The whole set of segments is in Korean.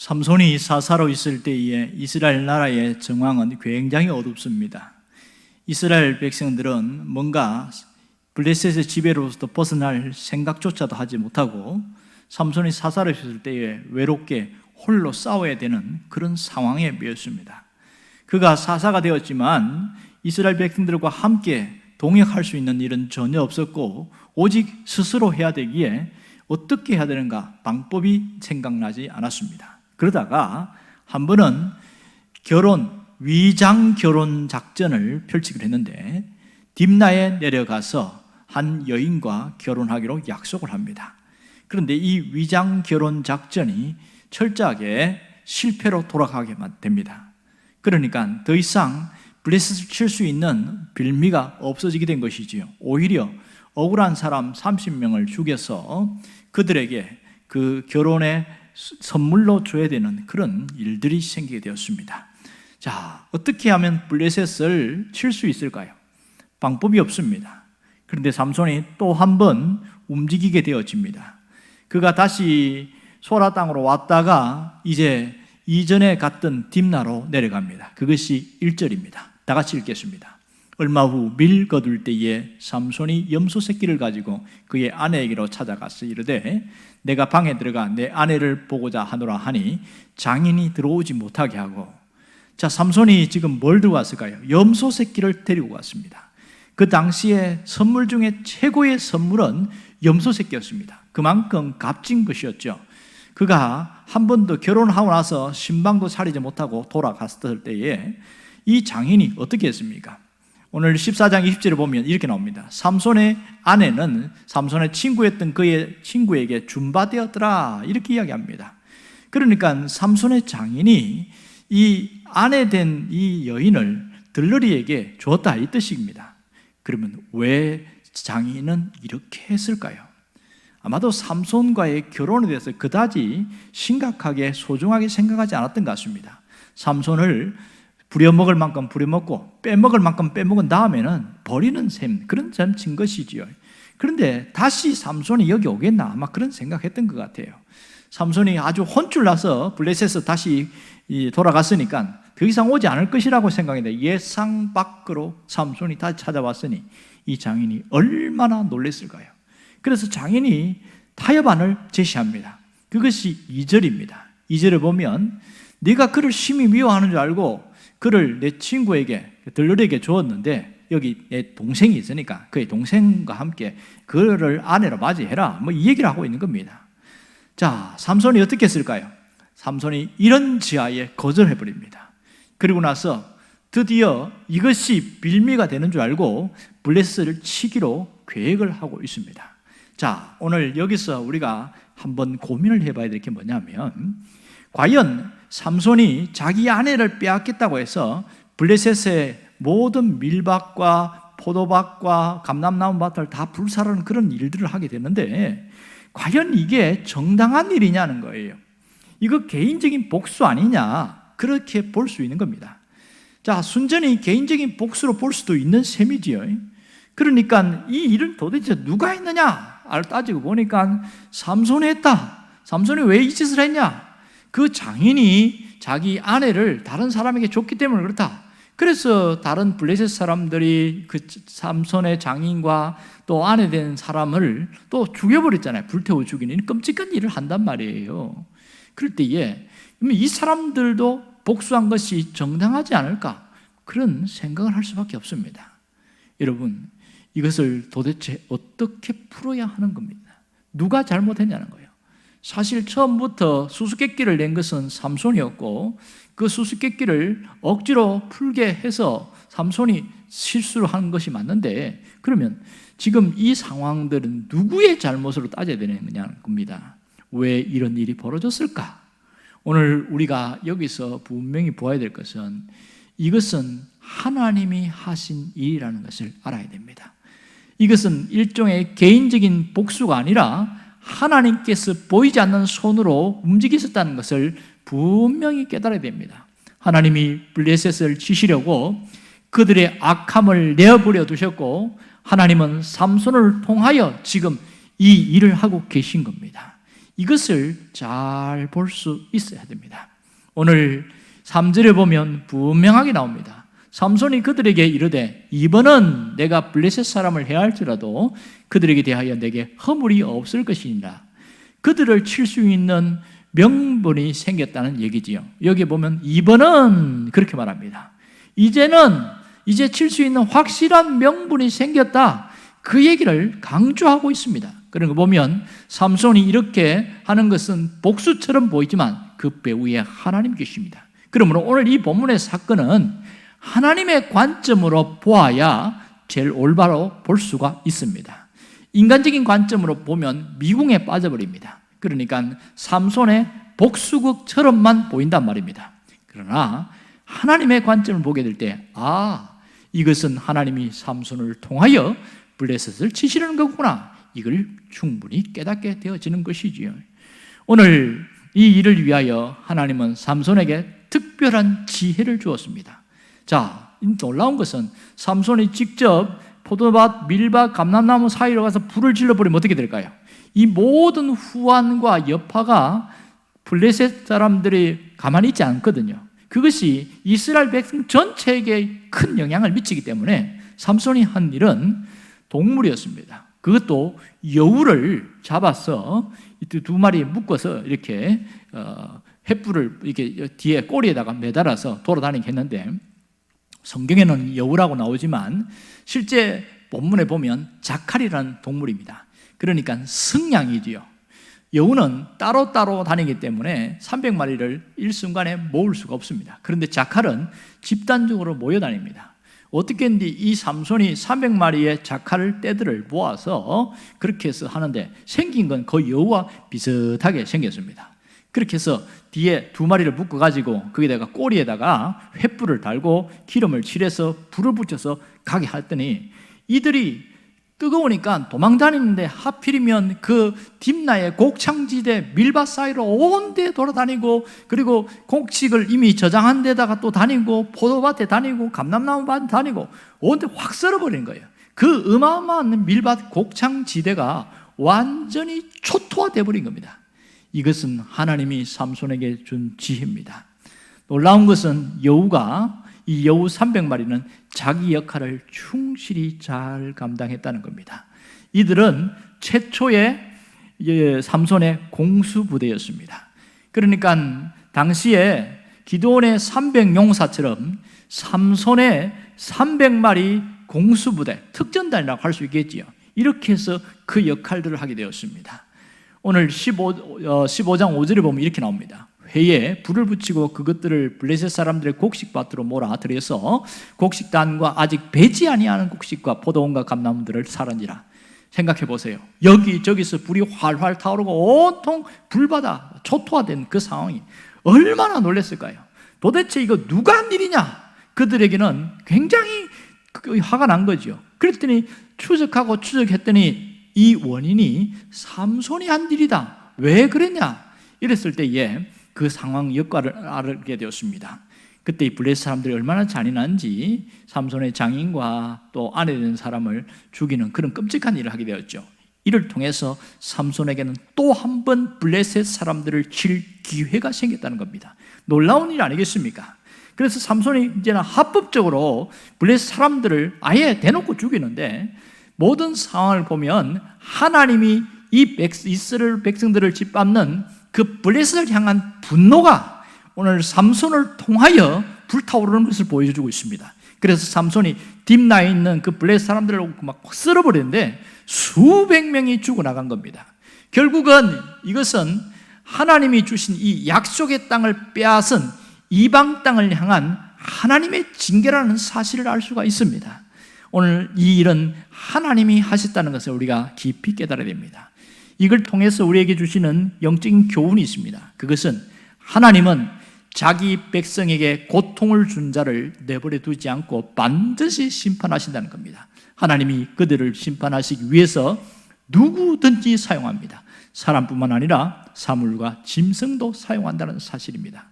삼손이 사사로 있을 때에 이스라엘 나라의 정황은 굉장히 어둡습니다. 이스라엘 백성들은 뭔가 블레셋의 지배로부터 벗어날 생각조차도 하지 못하고 삼손이 사사로 있을 때에 외롭게 홀로 싸워야 되는 그런 상황에 놓였습니다. 그가 사사가 되었지만 이스라엘 백성들과 함께 동역할 수 있는 일은 전혀 없었고 오직 스스로 해야 되기에 어떻게 해야 되는가 방법이 생각나지 않았습니다. 그러다가 한 번은 결혼 위장 결혼 작전을 펼치기로 했는데 딥나에 내려가서 한 여인과 결혼하기로 약속을 합니다. 그런데 이 위장 결혼 작전이 철저하게 실패로 돌아가게만 됩니다. 그러니까 더 이상 블레셋을 칠 수 있는 빌미가 없어지게 된 것이지요. 오히려 억울한 사람 30명을 죽여서 그들에게 그 결혼에 선물로 줘야 되는 그런 일들이 생기게 되었습니다. 자, 어떻게 하면 블레셋을 칠 수 있을까요? 방법이 없습니다. 그런데 삼손이 또 한 번 움직이게 되어집니다. 그가 다시 소라 땅으로 왔다가 이제 이전에 갔던 딥나로 내려갑니다. 그것이 1절입니다. 다 같이 읽겠습니다. 얼마 후 밀 거둘 때에 삼손이 염소 새끼를 가지고 그의 아내에게로 찾아가서 이르되 내가 방에 들어가 내 아내를 보고자 하노라 하니 장인이 들어오지 못하게 하고 자 삼손이 지금 뭘 들고 왔을까요? 염소 새끼를 데리고 왔습니다. 그 당시에 선물 중에 최고의 선물은 염소 새끼였습니다. 그만큼 값진 것이었죠. 그가 한 번도 결혼하고 나서 신방도 차리지 못하고 돌아갔을 때에 이 장인이 어떻게 했습니까? 오늘 14장 20절을 보면 이렇게 나옵니다. 삼손의 아내는 삼손의 친구였던 그의 친구에게 준바되었더라. 이렇게 이야기합니다. 그러니까 삼손의 장인이 이 아내 된 이 여인을 들러리에게 주었다 이 뜻입니다. 그러면 왜 장인은 이렇게 했을까요? 아마도 삼손과의 결혼에 대해서 그다지 심각하게 소중하게 생각하지 않았던 것 같습니다. 삼손을 부려먹을 만큼 부려먹고 빼먹을 만큼 빼먹은 다음에는 버리는 셈 그런 셈친 것이지요. 그런데 다시 삼손이 여기 오겠나 아마 그런 생각했던 것 같아요. 삼손이 아주 혼쭐 나서 블레셋에서 다시 돌아갔으니까 더 이상 오지 않을 것이라고 생각했는데 예상 밖으로 삼손이 다시 찾아왔으니 이 장인이 얼마나 놀랐을까요? 그래서 장인이 타협안을 제시합니다. 그것이 2절입니다. 2절을 보면 네가 그를 심히 미워하는 줄 알고 그를 내 친구에게 들러리에게 주었는데 여기 내 동생이 있으니까 그의 동생과 함께 그를 아내로 맞이해라. 뭐 이 얘기를 하고 있는 겁니다. 자, 삼손이 어떻게 했을까요? 삼손이 이런 지하에 거절해 버립니다. 그리고 나서 드디어 이것이 빌미가 되는 줄 알고 블레스를 치기로 계획을 하고 있습니다. 자, 오늘 여기서 우리가 한번 고민을 해봐야 될 게 뭐냐면, 과연 삼손이 자기 아내를 빼앗겠다고 해서 블레셋의 모든 밀밭과 포도밭과 감람나무 밭을 다 불사르는 그런 일들을 하게 되는데, 과연 이게 정당한 일이냐는 거예요. 이거 개인적인 복수 아니냐? 그렇게 볼 수 있는 겁니다. 자, 순전히 개인적인 복수로 볼 수도 있는 셈이지요. 그러니까 이 일을 도대체 누가 했느냐? 알 따지고 보니까 삼손이 했다. 삼손이 왜 이 짓을 했냐? 그 장인이 자기 아내를 다른 사람에게 줬기 때문에 그렇다. 그래서 다른 블레셋 사람들이 그 삼손의 장인과 또 아내 된 사람을 또 죽여버렸잖아요. 불태워 죽이는 끔찍한 일을 한단 말이에요. 그럴 때에 이 사람들도 복수한 것이 정당하지 않을까? 그런 생각을 할 수밖에 없습니다. 여러분, 이것을 도대체 어떻게 풀어야 하는 겁니다. 누가 잘못했냐는 거예요. 사실 처음부터 수수께끼를 낸 것은 삼손이었고 그 수수께끼를 억지로 풀게 해서 삼손이 실수를 한 것이 맞는데 그러면 지금 이 상황들은 누구의 잘못으로 따져야 되느냐는 겁니다. 왜 이런 일이 벌어졌을까? 오늘 우리가 여기서 분명히 보아야 될 것은 이것은 하나님이 하신 일이라는 것을 알아야 됩니다. 이것은 일종의 개인적인 복수가 아니라 하나님께서 보이지 않는 손으로 움직이셨다는 것을 분명히 깨달아야 됩니다. 하나님이 블레셋을 치시려고 그들의 악함을 내어버려 두셨고 하나님은 삼손을 통하여 지금 이 일을 하고 계신 겁니다. 이것을 잘 볼 수 있어야 됩니다. 오늘 3절에 보면 분명하게 나옵니다. 삼손이 그들에게 이르되 이번은 내가 블레셋 사람을 해야 할지라도 그들에게 대하여 내게 허물이 없을 것이니라. 그들을 칠 수 있는 명분이 생겼다는 얘기지요. 여기 보면 이번은 그렇게 말합니다. 이제는 이제 칠 수 있는 확실한 명분이 생겼다. 그 얘기를 강조하고 있습니다. 그런 거 보면 삼손이 이렇게 하는 것은 복수처럼 보이지만 그 배후에 하나님 계십니다. 그러므로 오늘 이 본문의 사건은 하나님의 관점으로 보아야 제일 올바로 볼 수가 있습니다. 인간적인 관점으로 보면 미궁에 빠져버립니다. 그러니까 삼손의 복수극처럼만 보인단 말입니다. 그러나 하나님의 관점을 보게 될 때, 아, 이것은 하나님이 삼손을 통하여 블레셋을 치시는 거구나. 이걸 충분히 깨닫게 되어지는 것이지요. 오늘 이 일을 위하여 하나님은 삼손에게 특별한 지혜를 주었습니다. 자, 놀라운 것은 삼손이 직접 포도밭, 밀밭, 감람나무 사이로 가서 불을 질러버리면 어떻게 될까요? 이 모든 후환과 여파가 블레셋 사람들이 가만히 있지 않거든요. 그것이 이스라엘 백성 전체에게 큰 영향을 미치기 때문에 삼손이 한 일은 동물이었습니다. 그것도 여우를 잡아서 두 마리 묶어서 이렇게 어, 횃불을 이렇게 뒤에 꼬리에다가 매달아서 돌아다니게 했는데 성경에는 여우라고 나오지만 실제 본문에 보면 자칼이라는 동물입니다. 그러니까 승냥이지요. 여우는 따로따로 다니기 때문에 300마리를 일순간에 모을 수가 없습니다. 그런데 자칼은 집단적으로 모여 다닙니다. 어떻게 했는지 이 삼손이 300마리의 자칼을 떼들을 모아서 그렇게 해서 하는데 생긴 건 거의 여우와 비슷하게 생겼습니다. 그렇게 해서 뒤에 두 마리를 묶어 가지고 거기다가 꼬리에다가 횃불을 달고 기름을 칠해서 불을 붙여서 가게 했더니 이들이 뜨거우니까 도망 다니는데 하필이면 그 딥나의 곡창지대 밀밭 사이로 온데 돌아다니고 그리고 곡식을 이미 저장한 데다가 또 다니고 포도밭에 다니고 감람나무 밭에 다니고 온데 확 썰어버린 거예요. 그 어마어마한 밀밭 곡창지대가 완전히 초토화돼 버린 겁니다. 이것은 하나님이 삼손에게 준 지혜입니다. 놀라운 것은 여우가 이 여우 300마리는 자기 역할을 충실히 잘 감당했다는 겁니다. 이들은 최초의 예, 삼손의 공수부대였습니다. 그러니까 당시에 기도원의 300용사처럼 삼손의 300마리 공수부대, 특전단이라고 할 수 있겠지요. 이렇게 해서 그 역할들을 하게 되었습니다. 오늘 15, 15장 5절에 보면 이렇게 나옵니다. 회에 불을 붙이고 그것들을 블레셋 사람들의 곡식밭으로 몰아 들여서 곡식단과 아직 배지 아니하는 곡식과 포도원과 감나무들을 살은지라 생각해 보세요. 여기 저기서 불이 활활 타오르고 온통 불바다 초토화된 그 상황이 얼마나 놀랐을까요? 도대체 이거 누가 한 일이냐? 그들에게는 굉장히 그 화가 난 거죠. 그랬더니 추적하고 추적했더니 이 원인이 삼손이 한 일이다. 왜 그랬냐? 이랬을 때에 그 상황 역할을 알게 되었습니다. 그때 이 블레스 사람들이 얼마나 잔인한지 삼손의 장인과 또 아내 된 사람을 죽이는 그런 끔찍한 일을 하게 되었죠. 이를 통해서 삼손에게는 또 한 번 블레셋 사람들을 칠 기회가 생겼다는 겁니다. 놀라운 일 아니겠습니까? 그래서 삼손이 이제는 합법적으로 블레셋 사람들을 아예 대놓고 죽이는데 모든 상황을 보면 하나님이 이 이스라엘 백성들을 짓밟는 그 블레셋을 향한 분노가 오늘 삼손을 통하여 불타오르는 것을 보여주고 있습니다. 그래서 삼손이 딥나에 있는 그 블레셋 사람들을 막 쓸어버리는데 수백 명이 죽어나간 겁니다. 결국은 이것은 하나님이 주신 이 약속의 땅을 빼앗은 이방 땅을 향한 하나님의 징계라는 사실을 알 수가 있습니다. 오늘 이 일은 하나님이 하셨다는 것을 우리가 깊이 깨달아야 됩니다. 이걸 통해서 우리에게 주시는 영적인 교훈이 있습니다. 그것은 하나님은 자기 백성에게 고통을 준 자를 내버려 두지 않고 반드시 심판하신다는 겁니다. 하나님이 그들을 심판하시기 위해서 누구든지 사용합니다. 사람뿐만 아니라 사물과 짐승도 사용한다는 사실입니다.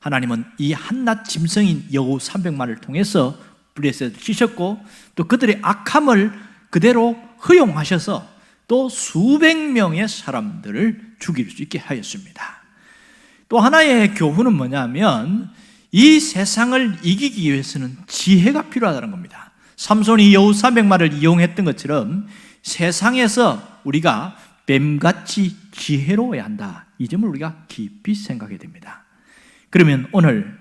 하나님은 이 한낱 짐승인 여우 300만을 통해서 블레셋을 치셨고 또 그들의 악함을 그대로 허용하셔서 또 수백 명의 사람들을 죽일 수 있게 하였습니다. 또 하나의 교훈은 뭐냐면 이 세상을 이기기 위해서는 지혜가 필요하다는 겁니다. 삼손이 여우 300마를 이용했던 것처럼 세상에서 우리가 뱀같이 지혜로워야 한다. 이 점을 우리가 깊이 생각해야 됩니다. 그러면 오늘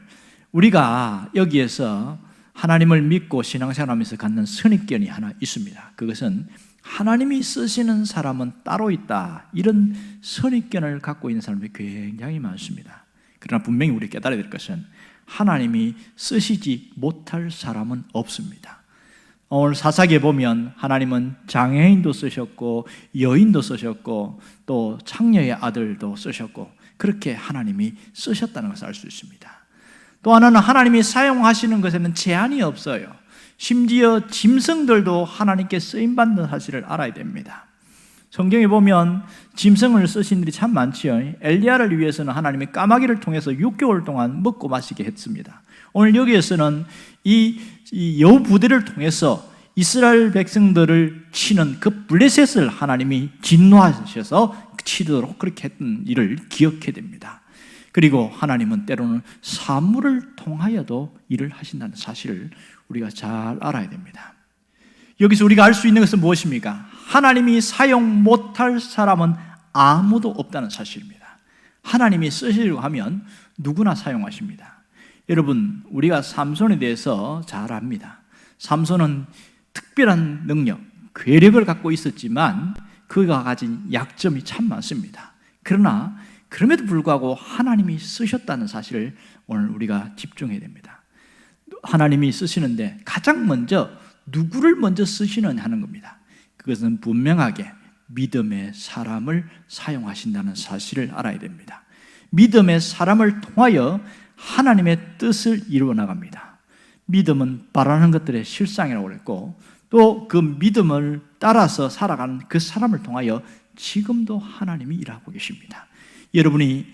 우리가 여기에서 하나님을 믿고 신앙생활하면서 갖는 선입견이 하나 있습니다. 그것은 하나님이 쓰시는 사람은 따로 있다. 이런 선입견을 갖고 있는 사람들이 굉장히 많습니다. 그러나 분명히 우리 깨달아야 될 것은 하나님이 쓰시지 못할 사람은 없습니다. 오늘 사사기에 보면 하나님은 장애인도 쓰셨고 여인도 쓰셨고 또 창녀의 아들도 쓰셨고 그렇게 하나님이 쓰셨다는 것을 알 수 있습니다. 또 하나는 하나님이 사용하시는 것에는 제한이 없어요. 심지어 짐승들도 하나님께 쓰임 받는 사실을 알아야 됩니다. 성경에 보면 짐승을 쓰신 일이 참 많지요. 엘리야를 위해서는 하나님이 까마귀를 통해서 6개월 동안 먹고 마시게 했습니다. 오늘 여기에서는 이, 이 여우 부대를 통해서 이스라엘 백성들을 치는 그 블레셋을 하나님이 진노하셔서 치도록 그렇게 했던 일을 기억해야 됩니다. 그리고 하나님은 때로는 사물을 통하여도 일을 하신다는 사실을 우리가 잘 알아야 됩니다. 여기서 우리가 알 수 있는 것은 무엇입니까? 하나님이 사용 못할 사람은 아무도 없다는 사실입니다. 하나님이 쓰시려고 하면 누구나 사용하십니다. 여러분, 우리가 삼손에 대해서 잘 압니다. 삼손은 특별한 능력, 괴력을 갖고 있었지만 그가 가진 약점이 참 많습니다. 그러나 그럼에도 불구하고 하나님이 쓰셨다는 사실을 오늘 우리가 집중해야 됩니다. 하나님이 쓰시는데 가장 먼저 누구를 먼저 쓰시느냐 하는 겁니다. 그것은 분명하게 믿음의 사람을 사용하신다는 사실을 알아야 됩니다. 믿음의 사람을 통하여 하나님의 뜻을 이루어 나갑니다. 믿음은 바라는 것들의 실상이라고 그랬고 또 그 믿음을 따라서 살아가는 그 사람을 통하여 지금도 하나님이 일하고 계십니다. 여러분이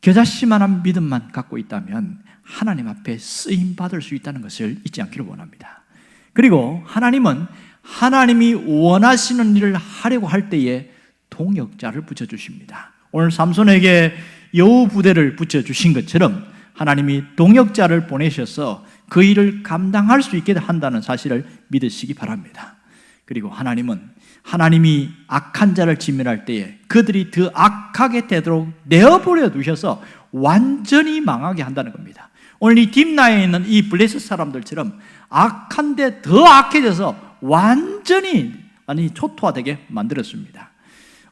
겨자씨만한 믿음만 갖고 있다면 하나님 앞에 쓰임 받을 수 있다는 것을 잊지 않기를 원합니다. 그리고 하나님은 하나님이 원하시는 일을 하려고 할 때에 동역자를 붙여 주십니다. 오늘 삼손에게 여우 부대를 붙여 주신 것처럼 하나님이 동역자를 보내셔서 그 일을 감당할 수 있게 한다는 사실을 믿으시기 바랍니다. 그리고 하나님은 하나님이 악한 자를 진멸할 때에 그들이 더 악하게 되도록 내어버려 두셔서 완전히 망하게 한다는 겁니다. 오늘 이 딥나에 있는 이 블레셋 사람들처럼 악한데 더 악해져서 완전히 아니 초토화되게 만들었습니다.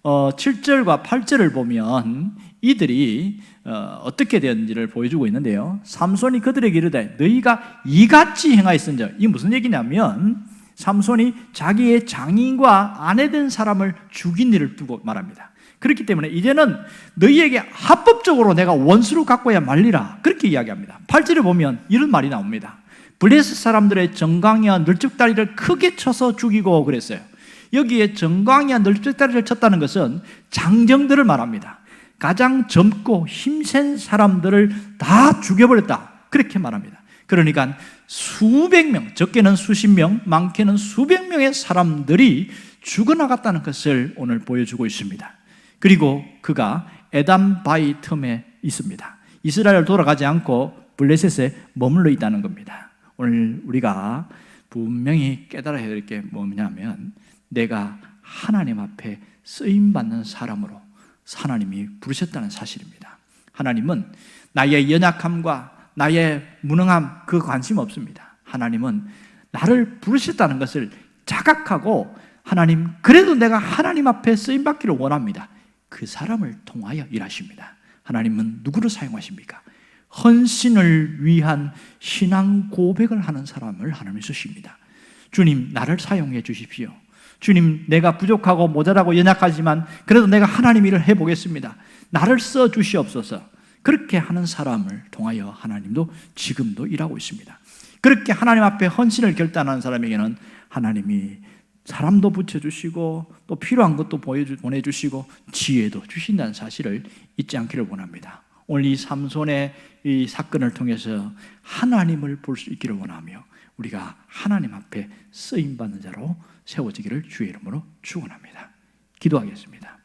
어, 7절과 8절을 보면 이들이 어, 떻게 되었는지를 보여주고 있는데요. 삼손이 그들에게 이르되 너희가 이같이 행하였은즉 이 무슨 얘기냐면 삼손이 자기의 장인과 아내 된 사람을 죽인 일을 두고 말합니다. 그렇기 때문에 이제는 너희에게 합법적으로 내가 원수를 갖고야 말리라. 그렇게 이야기합니다. 8절에 보면 이런 말이 나옵니다. 블레스 사람들의 정강이와 널찍다리를 크게 쳐서 죽이고 그랬어요. 여기에 정강이와 널찍다리를 쳤다는 것은 장정들을 말합니다. 가장 젊고 힘센 사람들을 다 죽여버렸다. 그렇게 말합니다. 그러니까 수백 명, 적게는 수십 명, 많게는 수백 명의 사람들이 죽어나갔다는 것을 오늘 보여주고 있습니다. 그리고 그가 에담 바이 틈에 있습니다. 이스라엘 돌아가지 않고 블레셋에 머물러 있다는 겁니다. 오늘 우리가 분명히 깨달아야 될 게 뭐냐면 내가 하나님 앞에 쓰임 받는 사람으로 하나님이 부르셨다는 사실입니다. 하나님은 나의 연약함과 나의 무능함 그 관심 없습니다. 하나님은 나를 부르셨다는 것을 자각하고 하나님 그래도 내가 하나님 앞에 쓰임 받기를 원합니다. 그 사람을 통하여 일하십니다. 하나님은 누구를 사용하십니까? 헌신을 위한 신앙 고백을 하는 사람을 하나님이 쓰십니다. 주님 나를 사용해 주십시오. 주님 내가 부족하고 모자라고 연약하지만 그래도 내가 하나님 일을 해보겠습니다. 나를 써 주시옵소서. 그렇게 하는 사람을 통하여 하나님도 지금도 일하고 있습니다. 그렇게 하나님 앞에 헌신을 결단하는 사람에게는 하나님이 사람도 붙여주시고 또 필요한 것도 보내주시고 지혜도 주신다는 사실을 잊지 않기를 원합니다. 오늘 이 삼손의 이 사건을 통해서 하나님을 볼 수 있기를 원하며 우리가 하나님 앞에 쓰임 받는 자로 세워지기를 주의 이름으로 축원합니다. 기도하겠습니다.